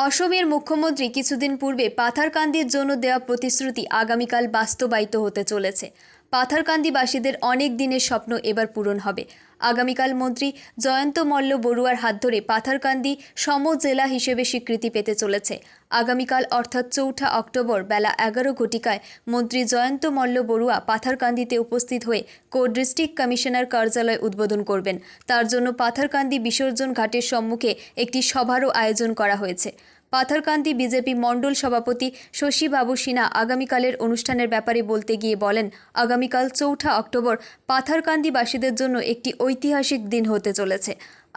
অসমের মুখ্যমন্ত্রী কিছুদিন পূর্বে পাথারকান্দির জন্য দেওয়া প্রতিশ্রুতি আগামীকাল বাস্তবায়িত হতে চলেছে। পাথারকান্দিবাসীদের অনেক দিনের স্বপ্ন এবার পূরণ হবে। আগামীকাল মন্ত্রী জয়ন্ত মল্ল বড়ুয়ার হাত ধরে পাথারকান্দি সম জেলা হিসেবে স্বীকৃতি পেতে চলেছে। আগামীকাল অর্থাৎ চৌঠা অক্টোবর বেলা এগারো ঘটিকায় মন্ত্রী জয়ন্ত মল্ল বড়ুয়া পাথারকান্দিতে উপস্থিত হয়ে কো ডিস্ট্রিক্ট কমিশনার কার্যালয় উদ্বোধন করবেন। তার জন্য পাথারকান্দি বিসর্জন ঘাটের সম্মুখে একটি সভারও আয়োজন করা হয়েছে। পাথারকান্দি বিজেপি মণ্ডল সভাপতি শশীবাবু সিনহা আগামীকালের অনুষ্ঠানের ব্যাপারে বলতে গিয়ে বলেন, আগামীকাল চৌঠা অক্টোবর পাথারকান্দিবাসীদের জন্য একটি ঐতিহাসিক দিন হতে চলেছে।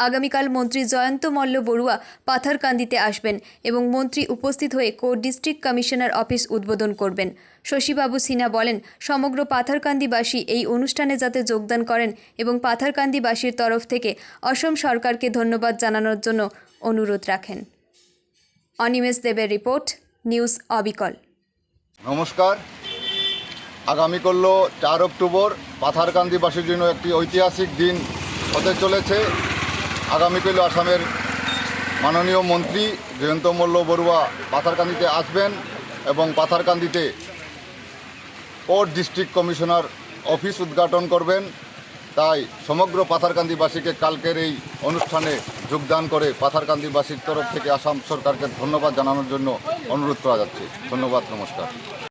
আগামীকাল মন্ত্রী জয়ন্ত মল্ল বড়ুয়া পাথারকান্দিতে আসবেন এবং মন্ত্রী উপস্থিত হয়ে কো ডিস্ট্রিক্ট কমিশনার অফিস উদ্বোধন করবেন। শশীবাবু সিনহা বলেন, সমগ্র পাথারকান্দিবাসী এই অনুষ্ঠানে যাতে যোগদান করেন এবং পাথারকান্দিবাসীর তরফ থেকে অসম সরকারকে ধন্যবাদ জানানোর জন্য অনুরোধ রাখেন। অনিমেষ দেবের রিপোর্ট, নিউজ অবিকল। নমস্কার। আগামী করল চার অক্টোবর পাথারকান্দিবাসীর জন্য একটি ঐতিহাসিক দিন হতে চলেছে। আগামী করল আসামের মাননীয় মন্ত্রী জয়ন্ত মল্ল বড়ুয়া পাথারকান্দিতে আসবেন এবং পাথারকান্দিতে কোর্ট ডিস্ট্রিক্ট কমিশনার অফিস উদ্ঘাটন করবেন। তাই সমগ্র পাথারকান্দিবাসীকে কালকের এই অনুষ্ঠানে যোগদান করে পাথারকান্দিবাসীর তরফ থেকে আসাম সরকারকে ধন্যবাদ জানানোর জন্য অনুরোধ করা যাচ্ছে। ধন্যবাদ, নমস্কার।